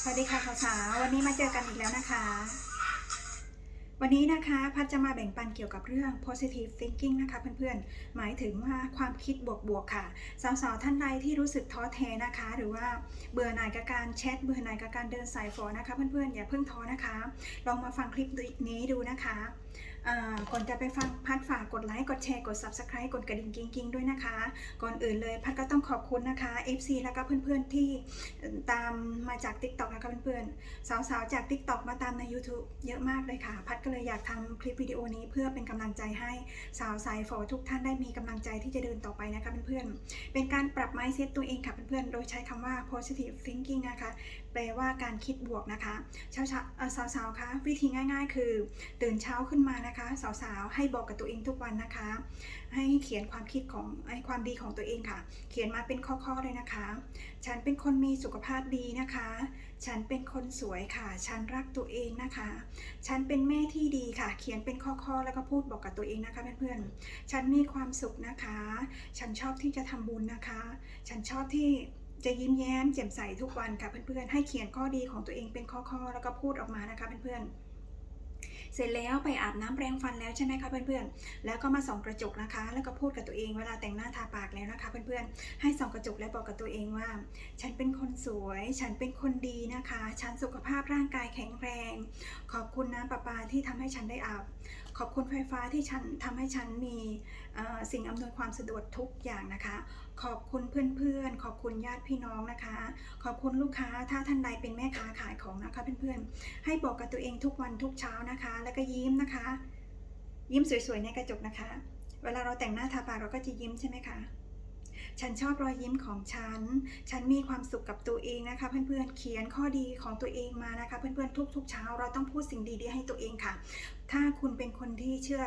สวัสดีค่ะสาวๆวันนี้มาเจอกันอีกแล้วนะคะ วันนี้นะคะพัดจะมาแบ่งปันเกี่ยวกับเรื่อง positive thinking นะคะเพื่อนๆ หมายถึงว่าความคิดบวกๆค่ะ สาวๆ ท่านใดที่รู้สึกท้อแท้นะคะ หรือว่าเบื่อหน่ายกับการแชทเบื่อหน่ายกับการเดินสายฝอนะคะเพื่อนๆ อย่าเพิ่งท้อนะคะ ลองมาฟังคลิปนี้ดูนะคะก่อนจะไปฟังพัดฝากกดไลค์ กดแชร์ กด subscribe กดกระดิ่งกิ้งๆ ด้วยนะคะ ก่อนอื่นเลยพัดก็ต้องขอบคุณนะคะ FC แล้วก็เพื่อนๆ ที่ตามมาจาก TikTok นะคะเพื่อนๆ สาวๆ จาก TikTok มาตามใน YouTube เยอะมากเลยค่ะ พัดก็เลยอยากทำคลิปวิดีโอนี้เพื่อเป็นกำลังใจให้สาวสายฝอทุกท่านได้มีกำลังใจที่จะเดินต่อไปนะคะเพื่อนๆเป็นการปรับ mindset ตัวเองค่ะเพื่อนๆโดยใช้คำว่า positive thinking นะคะ ลว่าการคิดบวกนะคะเช้าสาวๆคะวิธีง่าย ๆ คือ ตื่นเช้าขึ้นมานะคะ สาวๆ ให้บอกกับตัวเองทุกวันนะคะ ให้เขียนความคิดของไอ้ความดีของตัวเองค่ะ เขียนมาเป็นข้อๆเลยนะคะ ฉันเป็นคนมีสุขภาพดีนะคะ ฉันเป็นคนสวยค่ะ ฉันรักตัวเองนะคะ ฉันเป็นแม่ที่ดีค่ะ เขียนเป็นข้อๆ แล้วก็พูดบอกกับตัวเองนะคะเพื่อนๆ ฉันมีความสุขนะคะ ฉันชอบที่จะทำบุญนะคะ ฉันชอบที่ จะยิ้มแย้มแจ่มใสทุกวันค่ะเพื่อนๆ ให้เขียนข้อดีของตัวเองเป็นข้อๆ แล้วก็พูดออกมานะคะเพื่อนๆเสร็จแล้วไปอาบน้ำแปรงฟันแล้วใช่ไหมคะเพื่อนๆ แล้วก็มาส่องกระจกนะคะ แล้วก็พูดกับตัวเองเวลาแต่งหน้าทาปากแล้วนะคะเพื่อนๆ ให้ส่องกระจกและบอกกับตัวเองว่า ฉันเป็นคนสวย ฉันเป็นคนดีนะคะ ฉันสุขภาพร่างกายแข็งแรง ขอบคุณน้ำประปาที่ทำให้ฉันได้อาบ ขอบคุณไฟฟ้าที่ฉันทำให้ฉันมีสิ่งอำนวยความสะดวกทุกอย่างนะคะ ขอบคุณเพื่อนๆ ขอบคุณญาติพี่น้องนะคะ ขอบคุณลูกค้าถ้าท่านใดเป็นแม่ค้าขายของนะคะเพื่อนๆ ให้บอกกับตัวเองทุกวันทุกเช้านะคะ แล้วก็ยิ้มนะคะ ยิ้มสวยๆในกระจกนะคะ เวลาเราแต่งหน้าทาปากเราก็จะยิ้มใช่ไหมคะฉันชอบรอยยิ้มของฉัน ฉันมีความสุขกับตัวเองนะคะ เพื่อนๆ เขียนข้อดีของตัวเองมานะคะ เพื่อนๆ ทุกๆ เช้าเราต้องพูดสิ่งดีๆให้ตัวเองค่ะ ถ้าคุณเป็นคนที่เชื่อ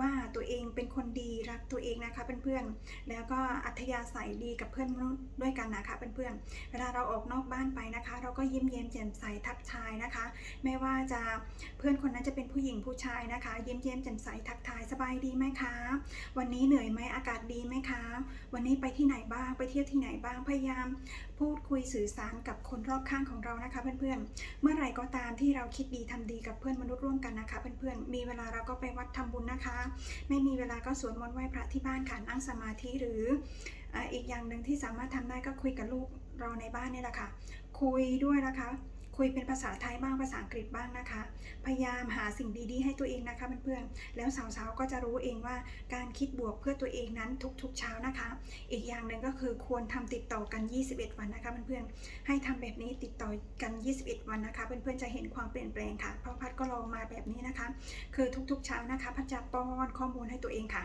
ว่าตัวเองเป็นคนดีรักตัวเองนะคะเพื่อนๆ แล้วก็อัธยาศัยดีกับเพื่อนมนุษย์ด้วยกันนะคะเพื่อนๆ เวลาเราออกนอกบ้านไปนะคะ เราก็ยิ้มเย้มแจ่มใสทักทายนะคะ ไม่ว่าจะเพื่อนคนนั้นจะเป็นผู้หญิงผู้ชายนะคะ ยิ้มเย้มแจ่มใสทักทายสบายดีไหมคะ วันนี้เหนื่อยไหมอากาศดีไหมคะ วันนี้ไปที่ไหนบ้างไปเที่ยวที่ไหนบ้างพยายาม พูดคุยสื่อสารกับคนรอบข้างของเรานะคะเพื่อนๆ เมื่อไหร่ก็ตามที่เราคิดดีทำดีกับเพื่อนมนุษย์ร่วมกันนะคะเพื่อนๆมีเวลาเราก็ไปวัดทำบุญนะคะ ไม่มีเวลาก็สวดมนต์ไหว้พระที่บ้านค่ะนั่งสมาธิหรืออีกอย่างหนึ่งที่สามารถทำได้ก็คุยกับลูกเราในบ้านนี่แหละค่ะ คุยด้วยนะคะ คุยเป็นภาษาไทยบ้างภาษาอังกฤษบ้างนะคะ พยายามหาสิ่งดีๆ ให้ตัวเองนะคะเพื่อนๆแล้วสาวๆก็จะรู้เองว่าการคิดบวกเพื่อตัวเองนั้นทุกๆเช้านะคะ อีกอย่างหนึ่งก็คือควรทำติดต่อกัน 21 วันนะคะเพื่อนๆให้ทำแบบนี้ติดต่อกัน 21 วันนะคะ เพื่อนๆจะเห็นความเปลี่ยนแปลงค่ะเพราะพัดก็ลองมาแบบนี้นะคะ คือทุกๆเช้านะคะพัดจะป้อนข้อมูลให้ตัวเองค่ะ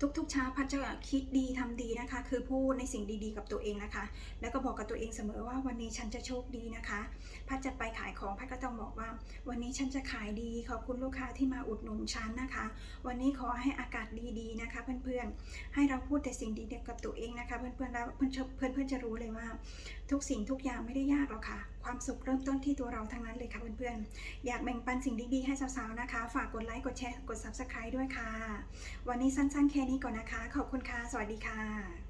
ทุกๆเช้าพัดจะคิดดีทำดีนะคะ คือพูดในสิ่งดีๆ กับตัวเองนะคะ แล้วก็บอกกับตัวเองเสมอว่าวันนี้ฉันจะโชคดีนะคะ พัดจะไปขายของพัดก็ต้องบอกว่า วันนี้ฉันจะขายดีขอบคุณลูกค้าที่มาอุดหนุนฉันนะคะ วันนี้ขอให้อากาศดีๆนะคะ เพื่อนๆให้เราพูดแต่สิ่งดีๆกับตัวเองนะคะ เพื่อนๆแล้วเพื่อนๆจะรู้เลยว่า ทุกสิ่งทุกอย่างไม่ได้ยากหรอกค่ะ ความสุขเริ่มต้นที่ตัวเราทั้งนั้นเลยค่ะเพื่อนๆ อยากแบ่งปันสิ่งดีๆให้สาวๆนะคะ ฝากกดไลค์ กดแชร์ กด subscribe ด้วยค่ะ วันนี้สั้นๆแค่นี้ก่อนนะคะ ขอบคุณค่ะ สวัสดีค่ะ